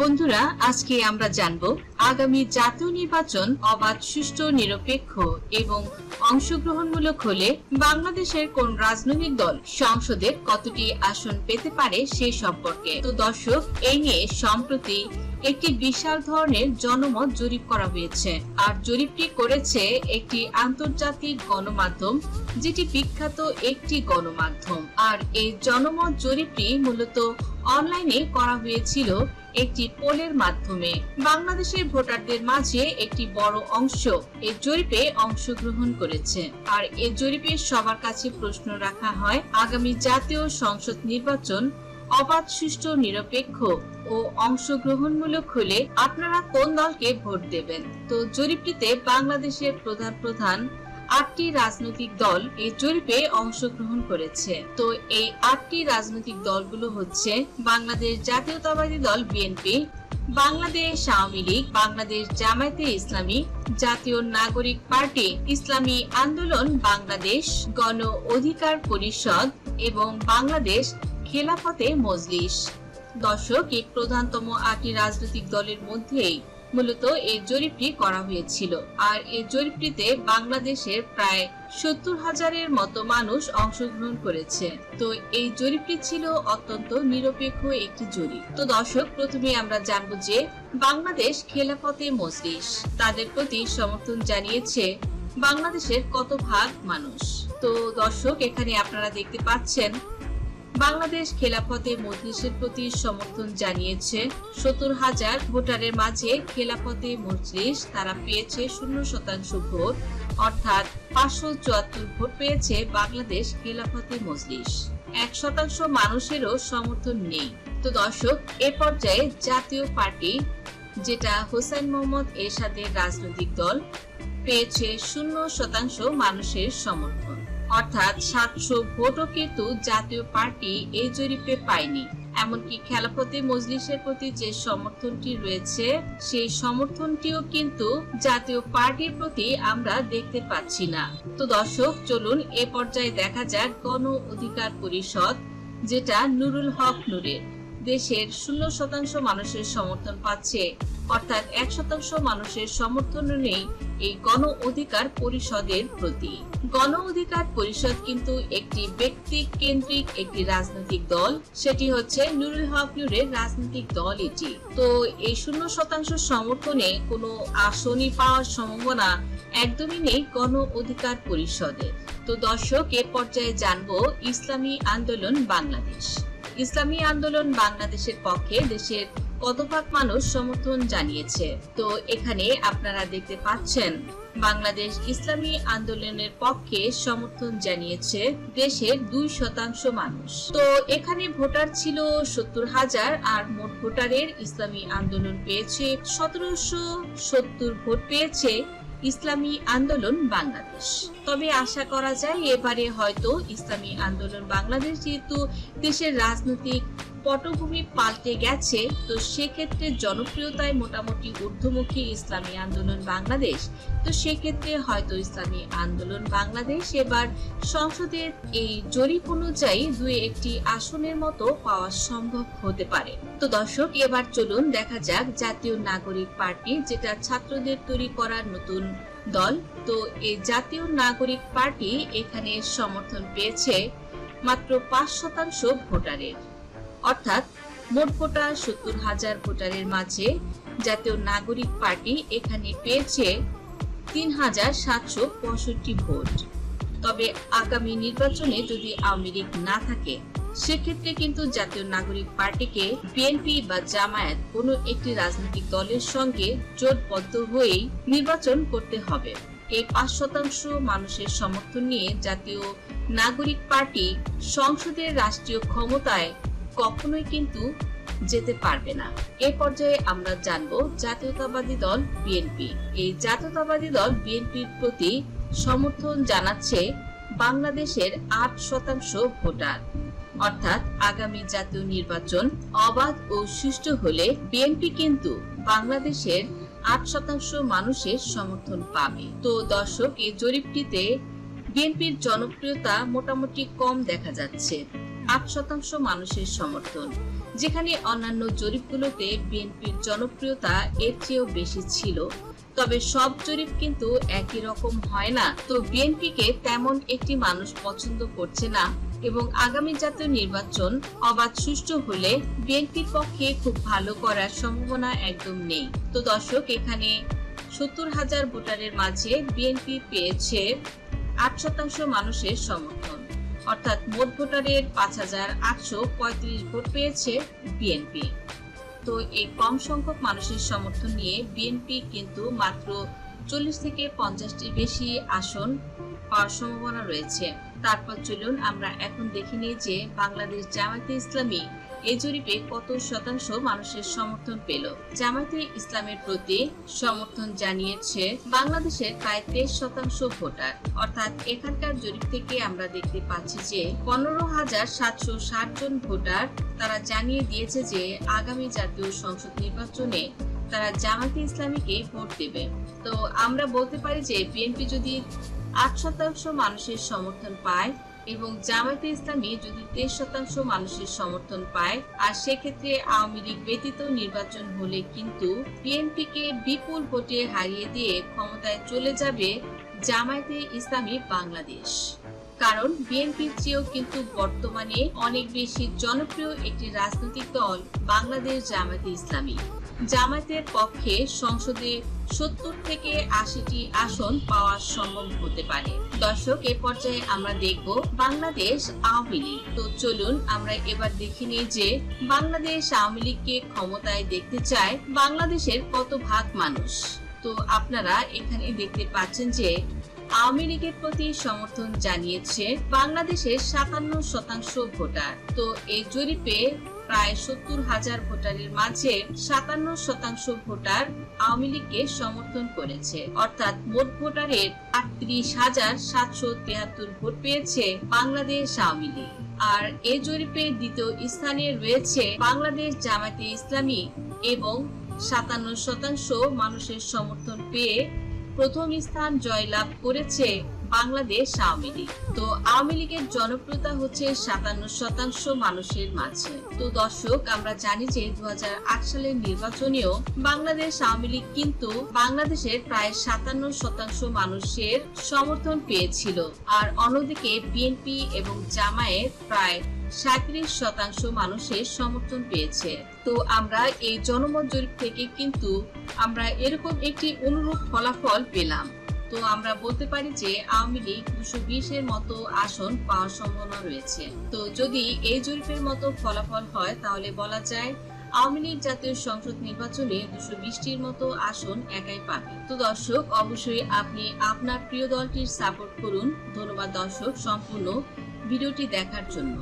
বন্ধুরা, আজকে আমরা জানব আগামী জাতীয় নির্বাচন অবাধ, সুষ্ঠু, নিরপেক্ষ এবং অংশগ্রহণমূলক হলে বাংলাদেশের কোন রাজনৈতিক দল সংসদে কতটি আসন পেতে পারে সে সম্পর্কে। তো দর্শক, এই নিয়ে সম্প্রতি একটি বিশাল ধরনের জনমত জরিপ করা হয়েছে। আর জরিপটি করেছে একটি আন্তর্জাতিক গণমাধ্যম, যেটি বিখ্যাত একটি গণমাধ্যম। আর এই জনমত জরিপটি মূলত অনলাইনে করা হয়েছিল একটি পোলের মাধ্যমে। বাংলাদেশের ভোটারদের মাঝে একটি বড় অংশ এই জরিপে অংশগ্রহণ করেছে। আর এই জরিপে সবার কাছে প্রশ্ন রাখা হয়, আগামী জাতীয় সংসদ নির্বাচন অবাধ, সুষ্ঠু, নিরপেক্ষ ও অংশগ্রহণমূলক হলে আপনারা কোন দলকে ভোট দেবেন? তো জরিপটিতে বাংলাদেশের প্রধান প্রধান আটটি রাজনৈতিক দল এই জরিপে অংশগ্রহণ করেছে। তো এই আটটি রাজনৈতিক দলগুলো হচ্ছে বাংলাদেশ জাতীয়তাবাদী দল বিএনপি, বাংলাদেশ আওয়ামী লীগ, বাংলাদেশ জামায়াতে ইসলামী, জাতীয় নাগরিক পার্টি, ইসলামী আন্দোলন, বাংলাদেশ গণ অধিকার পরিষদ এবং বাংলাদেশ খেলাফতে মজলিস। দর্শক, এই প্রধানতম আটটি রাজনৈতিক দলের মধ্যেই মূলত এই জরিপটি করা হয়েছিল। আর এই জরিপটিতে বাংলাদেশের প্রায় সত্তর হাজারের মতো মানুষ অংশগ্রহণ করেছে। তো এই জরিপটি ছিল অত্যন্ত নিরপেক্ষ একটি জরিপ। তো দর্শক, প্রথমে আমরা জানব যে বাংলাদেশ খেলাফতে মজলিস তাদের প্রতি সমর্থন জানিয়েছে বাংলাদেশের কত ভাগ মানুষ। তো দর্শক, এখানে আপনারা দেখতে পাচ্ছেন বাংলাদেশ খেলাফতে মজলিসের প্রতি সমর্থন জানিয়েছে। সত্তর হাজার ভোটারের মাঝে খেলাফতে মজলিস তারা পেয়েছে শূন্য শতাংশ ভোট। অর্থাৎ পাঁচশো চুয়াত্তর ভোট পেয়েছে বাংলাদেশ খেলাফতে মজলিস। এক শতাংশ মানুষেরও সমর্থন নেই। তো দর্শক, এ পর্যায়ে জাতীয় পার্টি, যেটা হোসেন মোহাম্মদ এরশাদের রাজনৈতিক দল, পেয়েছে শূন্য শতাংশ মানুষের সমর্থন। অর্থাৎ সাতশো ভোটও কিন্তু জাতীয় পার্টি এই জরিপে পায়নি। এমনকি খেলাফতে মজলিসের প্রতি যে সমর্থনটি রয়েছে, সেই সমর্থনটিও কিন্তু জাতীয় পার্টির প্রতি আমরা দেখতে পাচ্ছি না। তো দর্শক, চলুন এ পর্যায়ে দেখা যাক গণ অধিকার পরিষদ, যেটা নুরুল হক নুরের। দেশের শূন্য শতাংশ মানুষের সমর্থন পাচ্ছে। অর্থাৎ এক শতাংশ মানুষের সমর্থনও নেই এই গণ অধিকার পরিষদের প্রতি। গণ অধিকার পরিষদ কিন্তু একটি ব্যক্তি কেন্দ্রিক একটি রাজনৈতিক দল, সেটি হচ্ছে নুরুল হক নুরের রাজনৈতিক দল এটি। তো এই শূন্য শতাংশ সমর্থনে কোনো আসনই পাওয়ার সম্ভাবনা একদমই নেই গণ অধিকার পরিষদে। তো দর্শক, এ পর্যায়ে জানব ইসলামী আন্দোলন বাংলাদেশ। ইসলামী আন্দোলন বাংলাদেশের পক্ষে দেশের কতভাগ মানুষ সমর্থন জানিয়েছে। তো এখানে আপনারা দেখতে পাচ্ছেন, বাংলাদেশ ইসলামী আন্দোলনের পক্ষে সমর্থন জানিয়েছে দেশের দুই শতাংশ মানুষ। তো এখানে ভোটার ছিল সত্তর হাজার, আর মোট ভোটারের ইসলামী আন্দোলন পেয়েছে সতেরোশো সত্তর ভোট পেয়েছে ইসলামী আন্দোলন বাংলাদেশ। তবে আশা করা যায় এবারে হয়তো ইসলামী আন্দোলন বাংলাদেশ যেহেতু দেশের রাজনৈতিক পটভূমি পাল্টে গেছে, তো সেক্ষেত্রে জনপ্রিয়তায় মোটামুটি ঊর্ধ্বমুখী ইসলামী আন্দোলন বাংলাদেশ। তো সেক্ষেত্রে হয়তো ইসলামী আন্দোলন বাংলাদেশ। এবার সংসদের এই জরিপ অনুযায়ী দুই একটি আসনের মতো পাওয়া সম্ভব হতে পারে। তো দর্শক, এবার চলুন দেখা যাক জাতীয় নাগরিক পার্টি, যেটা ছাত্রদের তৈরি করার নতুন দল। তো এই জাতীয় নাগরিক পার্টি এখানে সমর্থন পেয়েছে মাত্র পাঁচ শতাংশ ভোটারের। অর্থাৎ মোট ভোটার সত্তর হাজার ভোটারের মাঝে জাতীয় নাগরিক পার্টি এখানে পেয়েছে তিন হাজার সাতশো পঁয়ষট্টি ভোট। তবে আগামী নির্বাচনে যদি আওয়ামী লীগ না থাকে, সেক্ষেত্রে কিন্তু জাতীয় নাগরিক পার্টিকে বিএনপি বা জামায়াত কোনো একটি রাজনৈতিক দলের সঙ্গে জোটবদ্ধ হয়েই নির্বাচন করতে হবে। এই পাঁচ শতাংশ মানুষের সমর্থন নিয়ে জাতীয় নাগরিক পার্টি সংসদের রাষ্ট্রীয় ক্ষমতায় কখনোই কিন্তু যেতে পারবে না। এ পর্যায়ে আমরা জানব জাতীয়তাবাদী দল বিএনপি। এই জাতীয়তাবাদী দল বিএনপির প্রতি সমর্থন জানাচ্ছে বাংলাদেশের আট শতাংশ ভোটার। অর্থাৎ আগামী জাতীয় নির্বাচন অবাধ ও সুষ্ঠু হলে বিএনপি কিন্তু বাংলাদেশের আট শতাংশ মানুষের সমর্থন পাবে। তো দর্শক, এই জরিপটিতে বিএনপির জনপ্রিয়তা মোটামুটি কম দেখা যাচ্ছে। আট শতাংশ মানুষের সমর্থন, যেখানে অন্যান্য জরিপগুলোতে বিএনপির জনপ্রিয়তা এর চেয়েও বেশি ছিল। তবে সব জরিপ কিন্তু একই রকম হয় না। তো বিএনপিকে তেমন একটি মানুষ পছন্দ করছে না এবং আগামী জাতীয় নির্বাচন অবাধ সুষ্ঠু হলে বিএনপির পক্ষে খুব ভালো করার সম্ভাবনা একদম নেই। তো দর্শক, এখানে সত্তর হাজার ভোটারের মাঝে বিএনপি পেয়েছে আট শতাংশ মানুষের সমর্থন। অর্থাৎ মোট ভোটারের পাঁচ হাজার আটশো পঁয়ত্রিশ ভোট পেয়েছে বিএনপি। তো এই কম সংখ্যক মানুষের সমর্থন নিয়ে বিএনপি কিন্তু মাত্র চল্লিশ থেকে পঞ্চাশটির বেশি আসন পাওয়ার সম্ভাবনা রয়েছে। তারপর চলুন আমরা এখন দেখে নিই যে বাংলাদেশ জামায়াতে ইসলামী এই জরিপে কত শতাংশ মানুষের সমর্থন পেল। জামায়াতে ইসলামের প্রতি সমর্থন জানিয়েছে বাংলাদেশের প্রায় তেইশ শতাংশ ভোটার। অর্থাৎ এখানকার জরিপ থেকে আমরা দেখতে পাচ্ছি যে পনেরো হাজার সাতশো ষাট জন ভোটার তারা জানিয়ে দিয়েছে যে আগামী জাতীয় সংসদ নির্বাচনে তারা জামাতে ইসলামীকে ভোট দেবে। তো আমরা বলতে পারি যে বিএনপি যদি আট শতাংশ মানুষের সমর্থন পায় এবং জামায়াতে ইসলামী যদি তেইশ শতাংশ মানুষের সমর্থন পায়, আর সেক্ষেত্রে আওয়ামী লীগ ব্যতীত নির্বাচন হলে কিন্তু বিএনপিকে বিপুল ভোটে হারিয়ে দিয়ে ক্ষমতায় চলে যাবে জামায়াতে ইসলামী বাংলাদেশ। কারণ বিএনপির চেয়েও কিন্তু বর্তমানে অনেক বেশি জনপ্রিয় একটি রাজনৈতিক দল বাংলাদেশ জামায়াতে ইসলামী। জামায়াতের পক্ষে সংসদে সত্তর থেকে আশিটি আসন পাওয়া সম্ভব হতে পারে। দর্শক, এ পর্যায়ে আমরা দেখব বাংলাদেশ আওয়ামী লীগ। তো চলুন, আমরা এবার দেখে নিই যে বাংলাদেশ আওয়ামী লীগকে ক্ষমতায় দেখতে চায় বাংলাদেশের কত ভাগ মানুষ। তো আপনারা এখানে দেখতে পাচ্ছেন যে আওয়ামী লীগের প্রতি সমর্থন জানিয়েছে বাংলাদেশের সাতান্ন শতাংশ ভোটার। তো এই জরিপে প্রায় সত্তর হাজার ভোটারের মাঝে সাতান্ন শতাংশ ভোটার আওয়ামী লীগকে সমর্থন করেছে। অর্থাৎ মোট ভোটারের আটত্রিশ হাজার সাতশো তেহাত্তর ভোট পেয়েছে বাংলাদেশ আওয়ামী লীগ। আর এই জরিপে দ্বিতীয় স্থানে রয়েছে বাংলাদেশ জামায়াতে ইসলামী এবং সাতান্ন শতাংশ মানুষের সমর্থন পেয়ে প্রথম স্থান জয়লাভ করেছে বাংলাদেশ আওয়ামী লীগ। তো আওয়ামী লীগের জনপ্রিয়তা হচ্ছে সাতান্ন শতাংশ মানুষের মাঝে। তো দর্শক, আমরা জানি যে দু হাজার আট সালের নির্বাচনেও বাংলাদেশ আওয়ামী লীগ কিন্তু বাংলাদেশের প্রায় সাতান্ন শতাংশ মানুষের সমর্থন পেয়েছিল। আর অন্যদিকে বিএনপি এবং জামায়াত প্রায় সাঁত্রিশ শতাংশ মানুষের সমর্থন পেয়েছে। তো আমরা এই জনমত জরিপ থেকে কিন্তু আমরা এরকম একটি অনুরূপ ফলাফল পেলাম। তো আমরা বলতে পারি যে আওয়ামী লীগ দুশো বিশের মতো আসন পাওয়ার সম্ভাবনা রয়েছে। তো যদি এই জরিপের মতো ফলাফল হয়, তাহলে বলা যায় আওয়ামী লীগ জাতীয় সংসদ নির্বাচনে দুশো বিশটির মতো আসন একাই পাবে। তো দর্শক, অবশ্যই আপনি আপনার প্রিয় দলটির সাপোর্ট করুন। ধন্যবাদ দর্শক, সম্পূর্ণ ভিডিওটি দেখার জন্য।